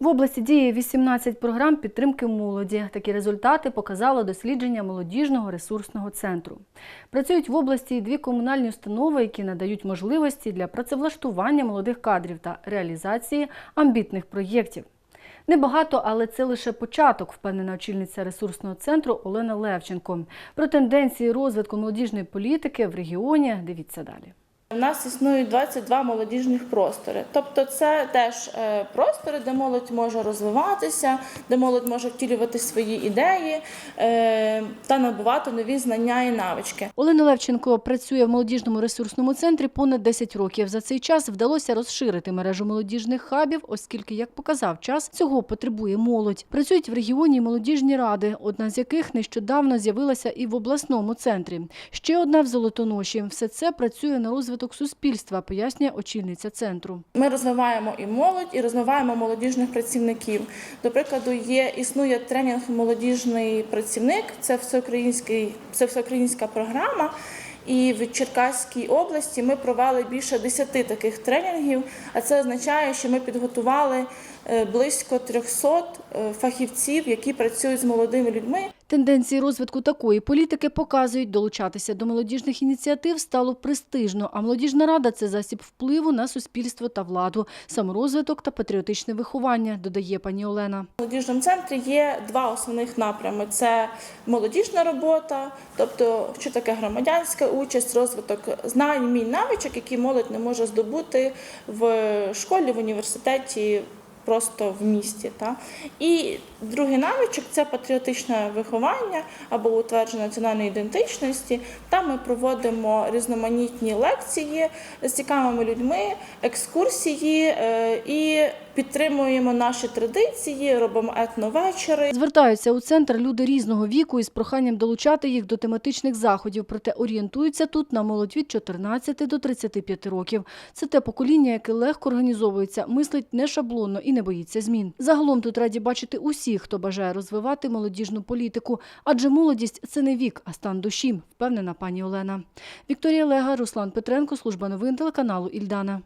В області діє 18 програм підтримки молоді. Такі результати показало дослідження молодіжного ресурсного центру. Працюють в області і дві комунальні установи, які надають можливості для працевлаштування молодих кадрів та реалізації амбітних проєктів. Небагато, але це лише початок, впевнена очільниця ресурсного центру Олена Левченко. Про тенденції розвитку молодіжної політики в регіоні дивіться далі. У нас існують 22 молодіжних простори. Тобто, це теж е, простори, де молодь може розвиватися, де молодь може втілювати свої ідеї е, та набувати нові знання і навички. Олена Левченко працює в молодіжному ресурсному центрі понад 10 років. За цей час вдалося розширити мережу молодіжних хабів, оскільки, як показав час, цього потребує молодь. Працюють в регіоні молодіжні ради, одна з яких нещодавно з'явилася і в обласному центрі. Ще одна в Золотоноші. Все це працює на розвиток суспільства, пояснює очільниця центру. Ми розвиваємо і молодь, і розвиваємо молодіжних працівників. До прикладу, є існує тренінг молодіжний працівник. Це всеукраїнський, це всеукраїнська програма. І в Черкаській області ми провели більше 10 таких тренінгів. А це означає, що ми підготували е, близько 300 е, фахівців, які працюють з молодими людьми. Тенденції розвитку такої політики показують, долучатися до молодіжних ініціатив стало престижно, а молодіжна рада це засіб впливу на суспільство та владу, саморозвиток та патріотичне виховання, додає пані Олена. В молодіжному центрі є два основних напрями: це молодіжна робота, тобто що таке громадянська участь, розвиток знань, вмінь, навичок, які молодь не може здобути в школі, в університеті. Просто в місті, та і другий навичок це патріотичне виховання або утвердження національної ідентичності. Там ми проводимо різноманітні лекції з цікавими людьми, екскурсії е, і підтримуємо наші традиції, робимо етновечори. Звертаються у центр люди різного віку із проханням долучати їх до тематичних заходів, проте орієнтуються тут на молодь від 14 до 35 років. Це те покоління, яке легко організовується, мислить не шаблонно і не боїться змін. Загалом тут раді бачити усіх, хто бажає розвивати молодіжну політику, адже молодість це не вік, а стан душі, впевнена пані Олена. Вікторія Лега, Руслан Петренко, служба новин телеканалу Ільдана.